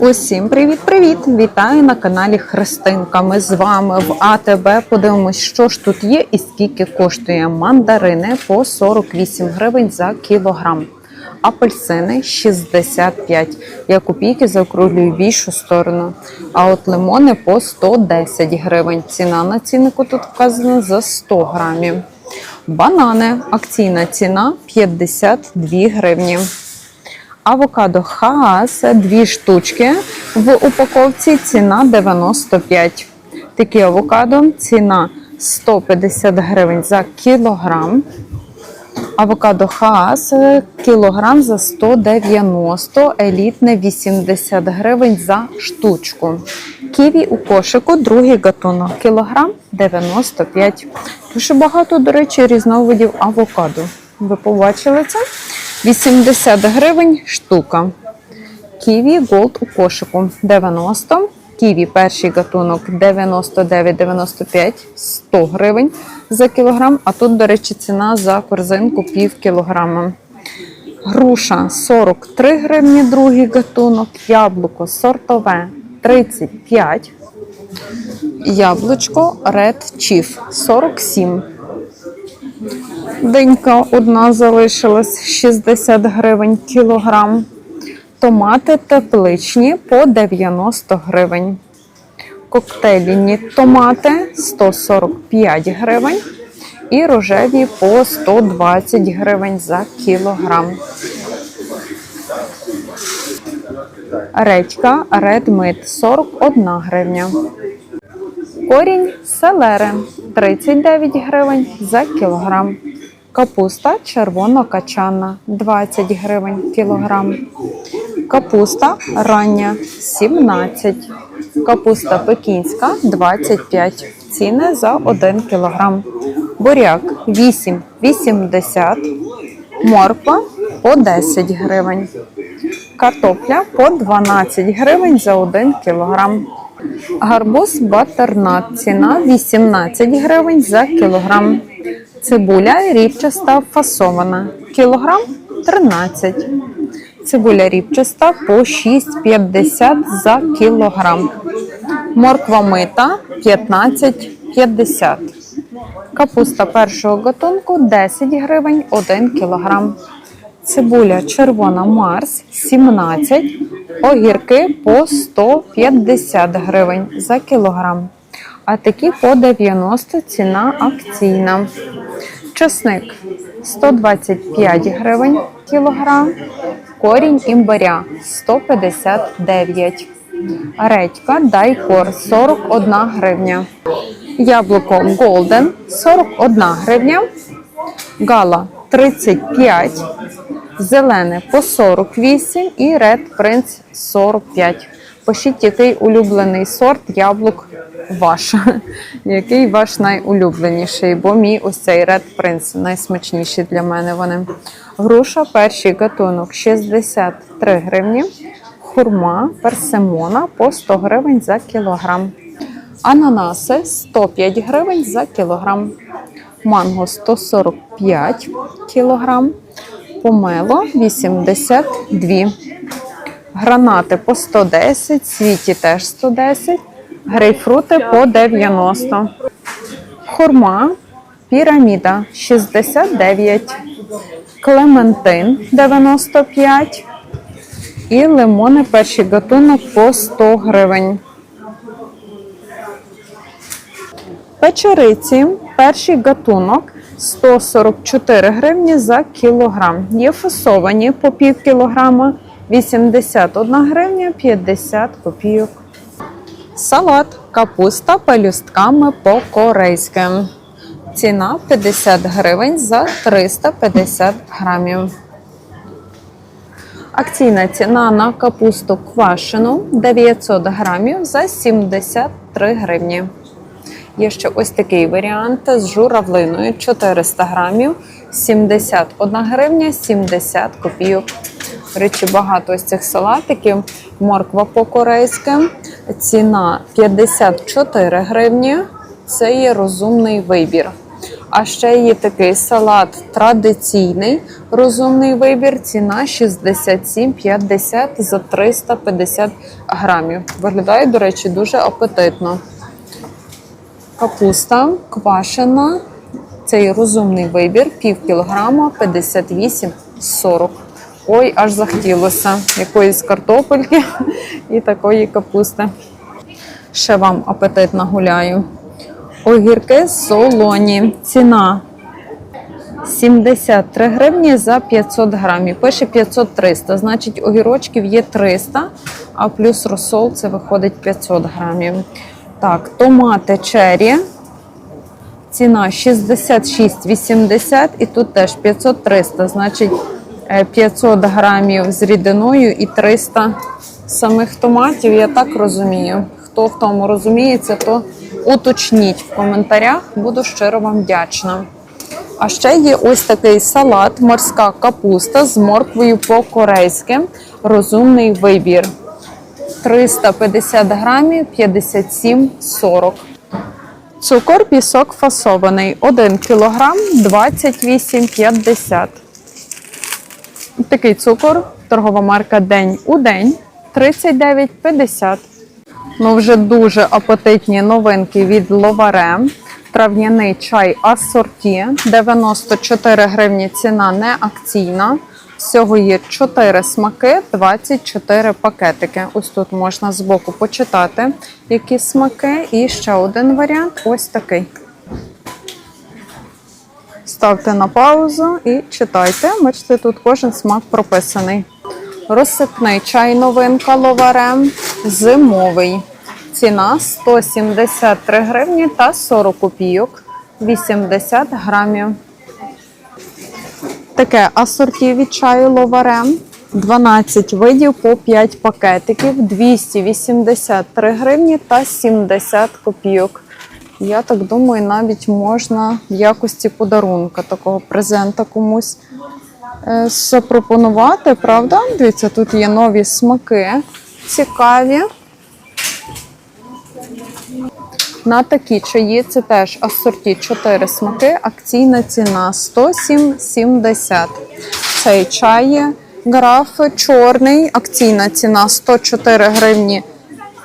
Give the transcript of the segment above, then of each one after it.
Усім привіт-привіт! Вітаю на каналі Христинка. Ми з вами в АТБ. Подивимось, що ж тут є і скільки коштує мандарини по 48 гривень за кілограм. Апельсини 65. Я копійки заокруглюю більшу сторону. А от лимони по 110 гривень. Ціна на ціннику тут вказана за 100 грамів. Банани. Акційна ціна 52 гривні. Авокадо Хаас дві штучки в упаковці ціна 95. Такі авокадо ціна 150 гривень за кілограм. Авокадо Хаас кілограм за 190, елітне 80 гривень за штучку. Ківі у кошику, другий гатунок, кілограм 95. Дуже багато, до речі, різновидів авокадо. Ви побачили це? 80 гривень штука. Ківі Голд у кошику 90. Ківі перший гатунок 99,95 100 гривень за кілограм. А тут, до речі, ціна за корзинку пів кілограма. Груша 43 гривні, другий гатунок. Яблуко сортове 35. Яблучко Red Chief 47. Денька одна залишилась 60 гривень кілограм. Томати тепличні по 90 гривень. Коктейльні томати 145 гривень. І рожеві по 120 гривень за кілограм. Редька Meat 41 гривня. Корінь селери 39 гривень за кілограм. Капуста червоно-качана 20 гривень кілограм. Капуста рання 17. Капуста пекінська 25. Ціни за 1 кілограм. Буряк 8,80. Морква по 10 гривень. Картопля по 12 гривень за 1 кілограм. Гарбуз батернат. Ціна 18 гривень за кілограм. Цибуля рібчаста фасована. Кілограм 13. Цибуля рібчаста по 6,50 за кілограм. Морква мита 15,50. Капуста першого гатунку 10 гривень 1 кілограм. Цибуля червона Марс 17, огірки по 150 гривень за кілограм. А такі по 90 ціна акційна. Чесник 125 гривень кілограм. Корінь імбиря 159. Редька Дайкор 41 гривня. Яблуко Голден 41 гривня. Гала 35, зелене по 48 і Red Prince 45. Пишіть, який улюблений сорт яблук ваш. Який ваш найулюбленіший, бо мій ось цей Red Prince найсмачніший для мене вони. Груша перший гатунок 63 гривні. Хурма персимона по 100 гривень за кілограм. Ананаси 105 гривень за кілограм. Манго 145 кілограм. Помело 82. Гранати по 110, світі теж 110. Грейпфрути по 90. Хурма піраміда 69. Клементин 95. І лимони перший гатунок по 100 гривень. Печериці, перший гатунок 144 гривні за кілограм. Є фасовані по пів кілограма 81 гривня 50 копійок. Салат капуста пелюстками по-корейськи. Ціна 50 гривень за 350 грамів. Акційна ціна на капусту квашену 900 грамів за 73 гривні. Є ще ось такий варіант з журавлиною 400 грамів, 71 гривня, 70 копійок. Речі, багато ось цих салатиків. Морква по-корейськи. Ціна 54 гривні. Це є розумний вибір. А ще є такий салат традиційний, розумний вибір. Ціна 67,50 за 350 грамів. Виглядає, до речі, дуже апетитно. Капуста квашена. Цей розумний вибір пів кілограма 58,40. Ой, аж захотілося якоїсь картопельки і такої капусти. Ще вам апетит нагуляю. Огірки солоні. Ціна 73 гривні за 500 грамів. Пише 500-300, значить огірочків є 300, а плюс розсол це виходить 500 грамів. Так, томати чері. Ціна 66,80 і тут теж 500-300, значить е, 500 грамів з рідиною і 300 самих томатів, я так розумію. Хто в тому розуміється, то уточніть в коментарях, буду щиро вам вдячна. А ще є ось такий салат, морська капуста з морквою по-корейськи. Розумний вибір. 350 грамів 57,40. Цукор пісок фасований 1 кг 28,50. Такий цукор, торгова марка День у день 39,50. Ну, вже дуже апетитні новинки від Ловаре. Трав'яний чай асорті 94 гривні ціна не акційна. Всього є 4 смаки, 24 пакетики. Ось тут можна збоку почитати, які смаки. І ще один варіант ось такий. Ставте на паузу і читайте. Бачите, тут кожен смак прописаний. Розсипний чай новинка ловарем зимовий. Ціна 173 гривні та 40 копійок, 80 грамів. Таке асорті від чаю ловарем. 12 видів по 5 пакетиків, 283 гривні та 70 копійок. Я так думаю, навіть можна в якості подарунка такого презента комусь е, запропонувати, правда? Дивіться, тут є нові смаки цікаві. На такі чаї це теж асорті 4 смаки, акційна ціна 107,70. Цей чай граф чорний, акційна ціна 104 гривні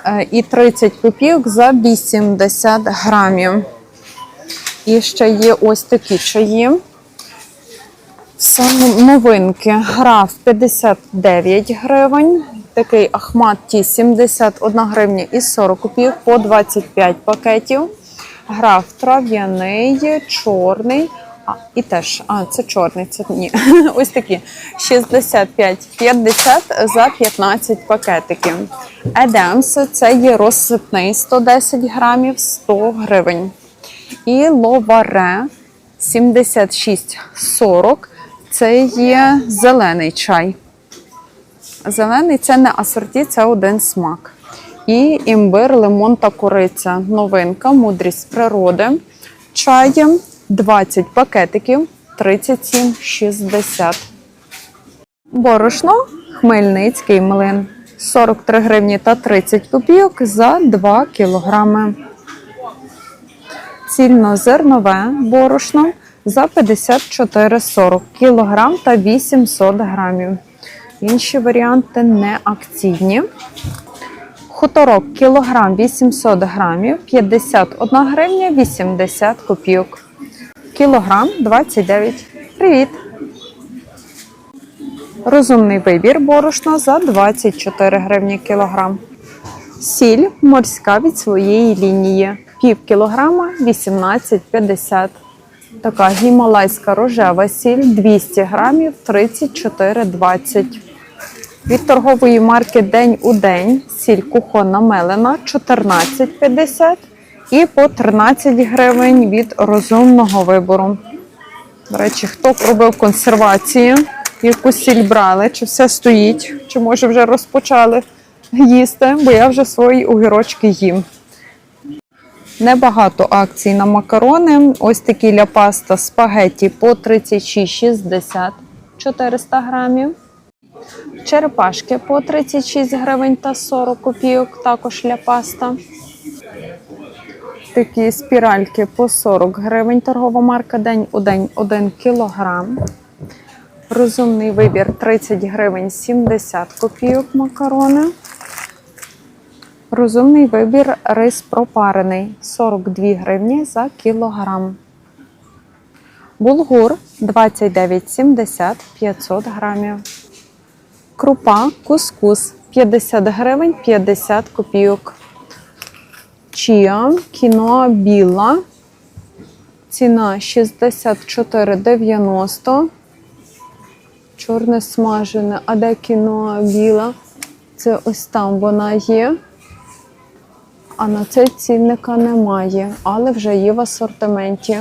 е, і 30 копійок за 80 грамів. І ще є ось такі чаї. Це новинки. Граф 59 гривень. Такий Ахмат Ті 71 гривня і 40 копійок по 25 пакетів. Граф трав'яний, чорний. А, і теж, а, це чорний, це ні. Ось такі 65-50 за 15 пакетиків. Едемс це є розсипний 110 грамів 100 гривень. І ловаре 76,40 це є зелений чай. Зелений це не асорті, це один смак. І імбир, лимон та кориця. Новинка, мудрість природи. Чаєм 20 пакетиків 37,60. Борошно Хмельницький млин 43 гривні та 30 копійок за 2 кілограми. Цільнозернове борошно за 54,40 кілограм та 800 грамів. Інші варіанти не акційні. Хуторок кілограм 800 грамів, 51 гривня 80 копійок. Кілограм 29. Привіт! Розумний вибір борошна за 24 гривні кілограм. Сіль морська від своєї лінії. Пів кілограма 18,50. Така гімалайська рожева сіль 200 грамів 34,20. Від торгової марки День у день сіль кухонна мелена 14,50 і по 13 гривень від розумного вибору. До речі, хто робив консервацію, яку сіль брали, чи все стоїть, чи може вже розпочали їсти, бо я вже свої огірочки їм. Небагато акцій на макарони. Ось такі ля паста спагетті по 36,60 400 грамів. Черепашки по 36 гривень та 40 копійок, також ля паста. Такі спіральки по 40 гривень. Торгова марка День у день 1 кілограм. Розумний вибір 30 гривень 70 копійок макарони. Розумний вибір рис пропарений 42 гривні за кілограм. Булгур 29,70 500 грамів. Крупа кускус 50 гривень 50 копійок. Чія, кіно біла. Ціна 64,90. Чорне смажене, а де кіно біла? Це ось там вона є. А на це цінника немає, але вже є в асортименті.